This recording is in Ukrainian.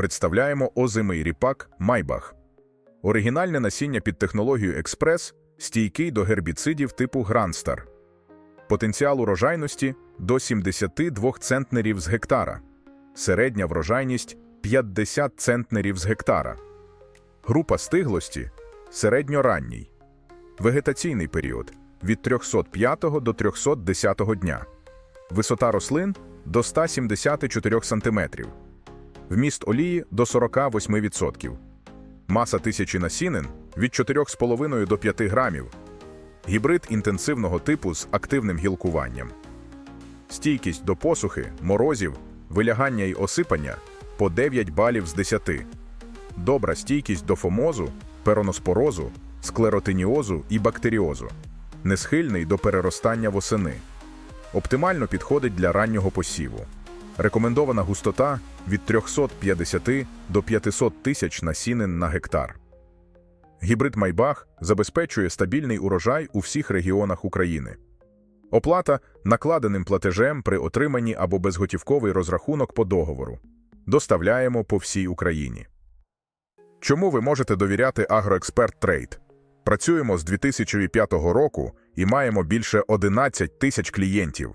представляємо озимий ріпак Майбах. Оригінальне насіння під технологією експрес стійкий до гербіцидів типу Гранстар. Потенціал урожайності до 72 центнерів з гектара. Середня врожайність 50 центнерів з гектара. Група стиглості середньоранній. Вегетаційний період від 305 до 310 дня. Висота рослин до 174 см. Вміст олії до 48%. Маса тисячі насінин від 4,5 до 5 грамів. Гібрид інтенсивного типу з активним гілкуванням. Стійкість до посухи, морозів, вилягання й осипання по 9 балів з 10. Добра стійкість до фомозу, пероноспорозу, склеротиніозу і бактеріозу. Несхильний до переростання восени. Оптимально підходить для раннього посіву. Рекомендована густота від 350 до 500 тисяч насінин на гектар. Гібрид Майбах забезпечує стабільний урожай у всіх регіонах України. Оплата накладеним платежем при отриманні або безготівковий розрахунок по договору. Доставляємо по всій Україні. Чому ви можете довіряти Агроексперт Трейд? Працюємо з 2005 року і маємо більше 11 тисяч клієнтів.